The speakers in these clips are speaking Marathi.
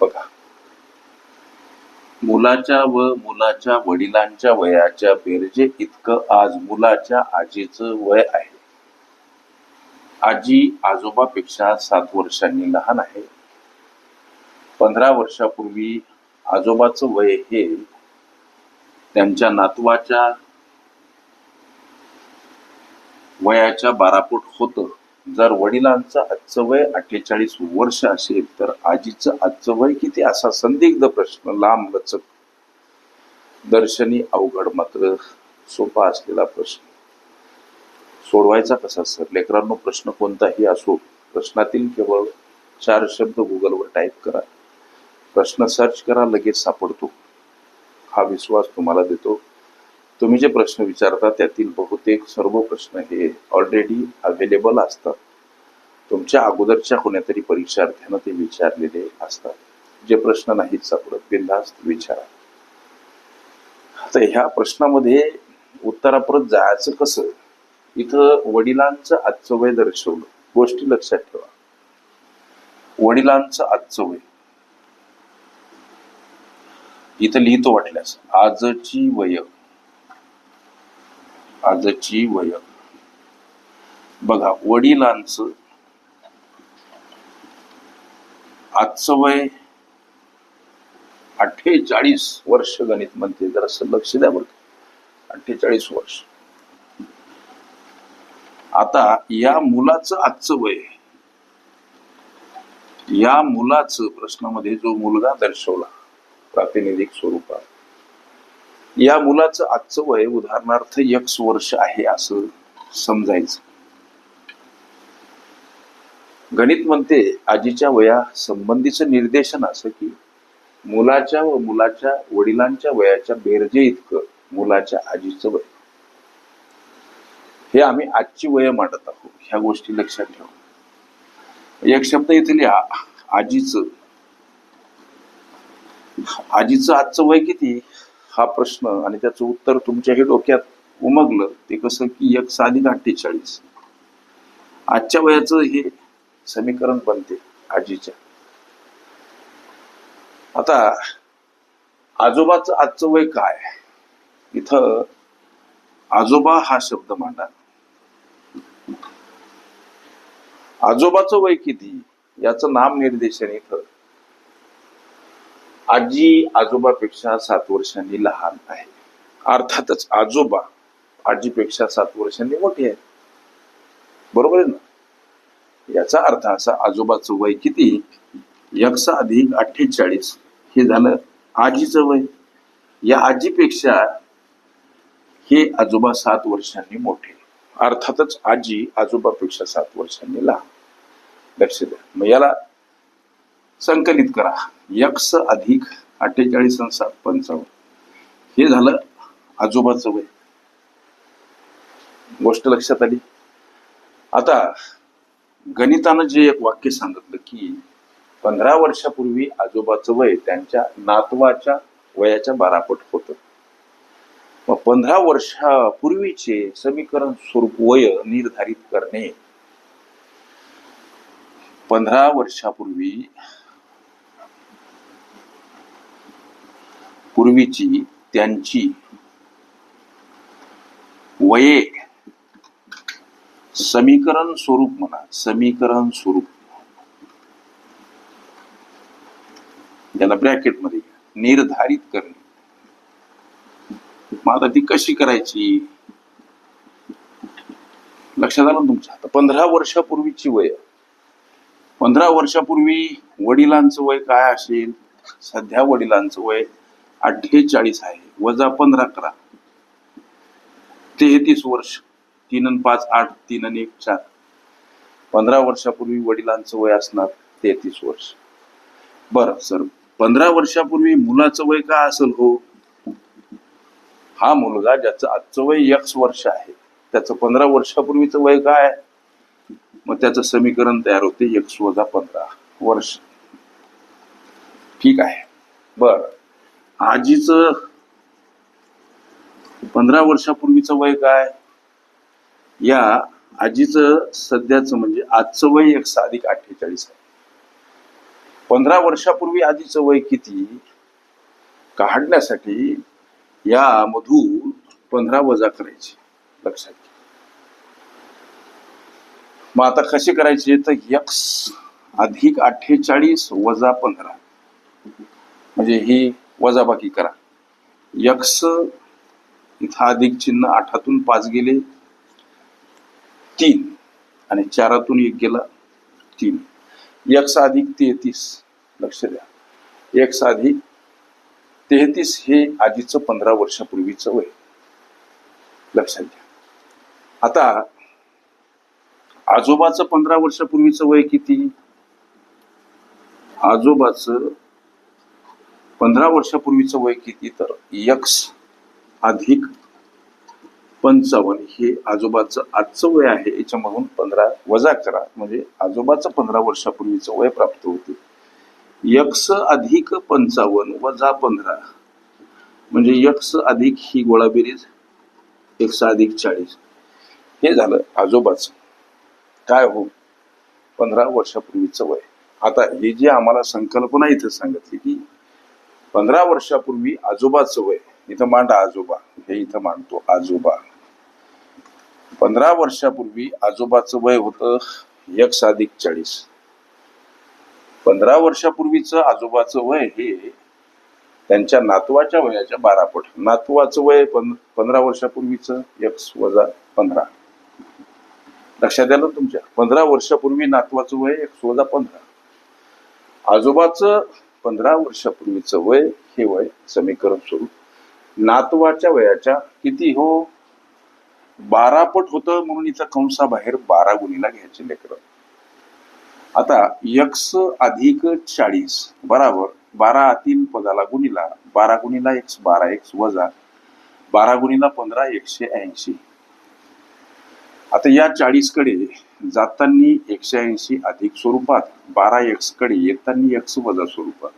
बघा. मुलाच्या व मुलाच्या वडिलांच्या वयाच्या बेरजे इतकं आज मुलाच्या आजीचं वय आहे. आजी आजोबापेक्षा सात वर्षांनी लहान आहे. पंधरा वर्षापूर्वी आजोबाचं वय हे त्यांच्या नातवाच्या वयाच्या बारापूट होतं. जर वडिलांचं आजचं वय अठ्ठेचाळीस वर्ष असेल तर आजीचं आजचं वय किती? असा संदिग्ध प्रश्न लांब लचक दर्शनी अवघड मात्र सोपा असलेला प्रश्न. सोडवायचा कसा सर? लेकरांनो प्रश्न कोणताही असो प्रश्नातील केवळ चार शब्द गुगलवर टाईप करा. प्रश्न सर्च करा लगेच सापडतो. हा विश्वास तुम्हाला देतो. तुम्ही जे प्रश्न विचारता त्यातील बहुतेक सर्व प्रश्न हे ऑलरेडी अवेलेबल असतात. तुमच्या अगोदरच्या कोणत्यातरी परीक्षार्थ्यानं ते विचारलेले असतात. जे प्रश्न नाहीत सापडत बिनधास्त विचारा. आता ह्या प्रश्नामध्ये उत्तरापर्यंत जायचं कसं? इथं वडिलांचं आजचं वय दर्शवलं. गोष्टी लक्षात ठेवा. वडिलांचं आजचं वय. इथं लिहितो वाटल्यास आजची वय आजची वय. बघा वडिलांचं आजचं वय अठ्ठेचाळीस वर्ष गणित म्हणते. जरासं लक्ष द्या बरं. अठ्ठेचाळीस वर्ष. आता या मुलाचं आजचं वय. या मुलाचं प्रश्नामध्ये जो मुलगा दर्शवला प्रातिनिधिक स्वरूपात या मुलाचं आजचं वय उदाहरणार्थ यक्स वर्ष आहे असं समजायचं. गणित म्हणते आजीच्या वया संबंधीचं निर्देशन असं की मुलाच्या व मुलाच्या वडिलांच्या वयाच्या बेरजे इतकं मुलाच्या आजीचं वय. हे आम्ही आजची वय मांडत आहोत ह्या गोष्टी लक्षात ठेवा. एक शब्द इथे लिहा आजीचं. आजीचं आजचं वय किती? हा प्रश्न आणि त्याचं उत्तर तुमच्याही डोक्यात उमगलं ते कसं की एक साधी अठ्ठेचाळीस आजच्या वयाचं हे समीकरण बनते आजीच्या. आता आजोबाचं आजचं वय काय? इथं आजोबा हा शब्द मांडा. आजोबाचं वय किती? याचं नाम निर्देशन इथं. आजी आजोबापेक्षा सात वर्षांनी लहान आहे. अर्थातच आजोबा आजीपेक्षा सात वर्षांनी मोठे आहे बरोबर आहे ना? याचा अर्थ असा आजोबाचं वय किती? यक्ष अधिक अठ्ठेचाळीस. हे झालं आजीचं वय. या आजीपेक्षा हे आजोबा सात वर्षांनी मोठे. अर्थातच आजी आजोबापेक्षा सात वर्षांनी लहान. लक्ष द्या. मग याला संकलित करा. यक्ष अधिक अठ्ठेचाळीस आणि सात पंचावन्न. हे झालं आजोबाचं वय. गोष्ट लक्षात आली? आता गणितानं जे एक वाक्य सांगितलं की पंधरा वर्षापूर्वी आजोबाचं वय त्यांच्या नातवाच्या वयाच्या बारापट होत. मग पंधरा वर्षापूर्वीचे समीकरण स्वरूप वय निर्धारित करणे. पंधरा वर्षापूर्वी पूर्वीची त्यांची वये समीकरण स्वरूप म्हणा समीकरण स्वरूप. याला ब्रॅकेटमध्ये निर्धारित करणे. मग आता ती कशी करायची? लक्षात आलं तुमच्या आता पंधरा वर्षापूर्वीची वय. पंधरा वर्षापूर्वी वडिलांचं वय काय असेल? सध्या वडिलांचं वय अठ्ठेचाळीस आहे वजा पंधरा करा. तेहतीस वर्ष तीन आणि पाच आठ तीन आणि एक चार. पंधरा वर्षापूर्वी वडिलांचं वय असणार तेहतीस वर्ष. बरं सर पंधरा वर्षापूर्वी मुलाचं वय काय असेल हो? हा मुलगा ज्याचं आजचं वय यक्स वर्ष आहे त्याचं पंधरा वर्षापूर्वीचं वय काय मग त्याचं समीकरण तयार होते यक्स वजा पंधरा वर्ष. ठीक आहे. बर. आजीच पंधरा वर्षापूर्वीचं वय काय? या आजीचं सध्याचं म्हणजे आजचं वय एक साधिक अठ्ठेचाळीस आहे. पंधरा वर्षापूर्वी आजीचं वय किती? काढण्यासाठी या मधून पंधरा वजा करायचे लक्षात घ्या. मग आता कसे करायचे? तर यक्स अधिक अठ्ठेचाळीस वजा पंधरा. म्हणजे ही वजाबाकी करा. यक्स इथं अधिक चिन्ह आठातून पाच गेले तीन. आणि चारातून एक गेला तीन. यक्स अधिक तेहतीस लक्ष द्या. यक्स अधिक तेहतीस हे आधीचं पंधरा वर्षापूर्वीचं वय. लक्षात घ्या. आता आजोबाचं पंधरा वर्षापूर्वीचं वय किती? आजोबाचं पंधरा वर्षापूर्वीचं वय किती तर यक्स अधिक पंचावन्न हे आजोबाचं आजचं वय आहे. याच्यामधून पंधरा वजा करा. म्हणजे आजोबाचं पंधरा वर्षापूर्वीचं वय प्राप्त होते. यक्स अधिक पंचावन्न वजा पंधरा. म्हणजे यक्स अधिक ही गोळाबेरीज एकस अधिक चाळीस. हे झालं आजोबाचं. काय हो? पंधरा वर्षापूर्वीचं वय. आता हे जे आम्हाला संकल्पना इथं सांगितली की पंधरा वर्षापूर्वी आजोबाचं वय. इथं मांडा आजोबा. हे इथं मांडतो आजोबा. पंधरा वर्षापूर्वी आजोबाचं वय होतं एक अधिक चाळीस. पंधरा वर्षापूर्वीचं आजोबाचं वय हे त्यांच्या नातवाच्या वयाच्या बारापट नातवाचं वय पंधरा वर्षापूर्वीचं एक वजा पंधरा. लक्षात आलं तुमच्या? पंधरा वर्षापूर्वी नातवाचं वय एक वजा पंधरा. आजोबाचं पंधरा वर्षापूर्वीचं वय हे वय समीकरण स्वरूप. नातवाच्या वयाच्या किती हो? बारा पट होतं म्हणून इथं कंसाबाहेर बारा गुणीला घ्यायचे लेकर. आता यक्स अधिक चाळीस बराबर बारा आतील पदाला गुणीला बारा गुणीला एक्स बारा एक्स वजा बारा गुणीला पंधरा एकशे ऐंशी. आता या चाळीसकडे जातानी एकशे ऐंशी अधिक स्वरूपात बारा एक्सकडे येताना एक्स वजा स्वरूपात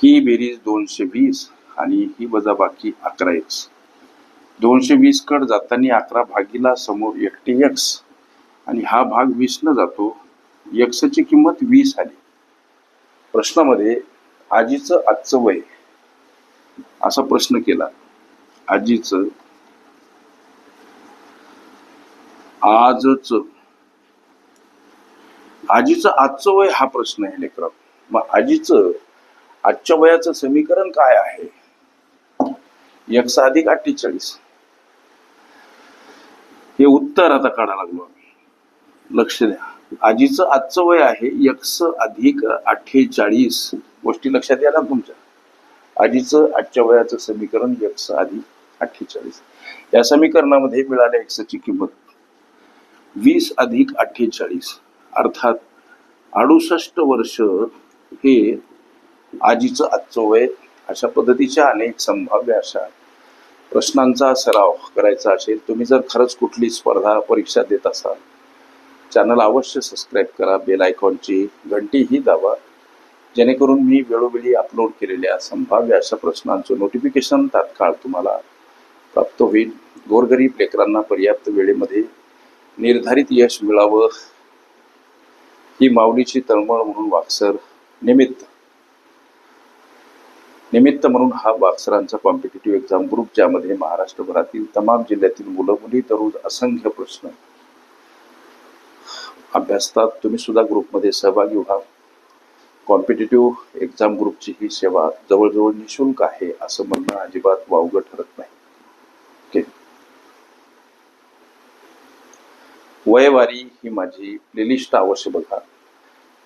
ही बेरीज दोनशे वीस आणि ही वजा बाकी अकरा एक्स दोनशे वीस कड जाताना अकरा भागीला समोर एकटे एक्स आणि हा भाग वीस न जातो एक्सची किंमत वीस आली. प्रश्नामध्ये आजीचं आजचं वय. असा प्रश्न केला. आजीचं आजच आजीचं आजचं वय हा प्रश्न आहे लेकरात मग आजीचं आजच्या वयाचं समीकरण काय आहे? एकशे अधिक अठ्ठेचाळीस. हे उत्तर आता काढा लागलो आम्ही. लक्ष द्या. आजीचं आजचं वय आहे एकस अधिक अठ्ठेचाळीस. गोष्टी लक्षात याला तुमच्या. आजीचं आजच्या वयाचं समीकरण एकस अधिक अठ्ठेचाळीस. या समीकरणामध्ये मिळाल्या एक्सची किंमत. वीस अधिक अठ्ठेचाळीस. अर्थात अडुसष्ट वर्ष हे आजीचं आजचं वय अशा पद्धतीच्या अनेक संभाव्य अशा प्रश्नांचा सराव करायचा असेल तुम्ही जर खरंच कुठली स्पर्धा परीक्षा देत असाल चॅनल अवश्य सबस्क्राईब करा बेल आयकॉनची घंटीही दाबा जेणेकरून मी वेळोवेळी अपलोड केलेल्या संभाव्य अशा प्रश्नांचं नोटिफिकेशन तात्काळ तुम्हाला प्राप्त होईल. गोरगरीब लेकरांना पर्याप्त वेळेमध्ये निर्धारित यश मिळावं ही माऊलीची तळमळ म्हणून वाक्सर निमित्त. निमित्त म्हणून हा वाक्सरांचा कॉम्पिटेटिव्ह एक्झाम ग्रुप ज्यामध्ये महाराष्ट्रभरातील तमाम जिल्ह्यातील मुलं मुली तरुण असंख्य प्रश्न अभ्यासतात तुम्ही सुद्धा ग्रुपमध्ये सहभागी व्हा. कॉम्पिटेटिव्ह एक्झाम ग्रुपची ही सेवा जवळजवळ निशुल्क आहे असं म्हणणं अजिबात वावगं ठरत नाही. ओके? वयवारी ही माझी प्लेलिस्ट अवश्य बघा.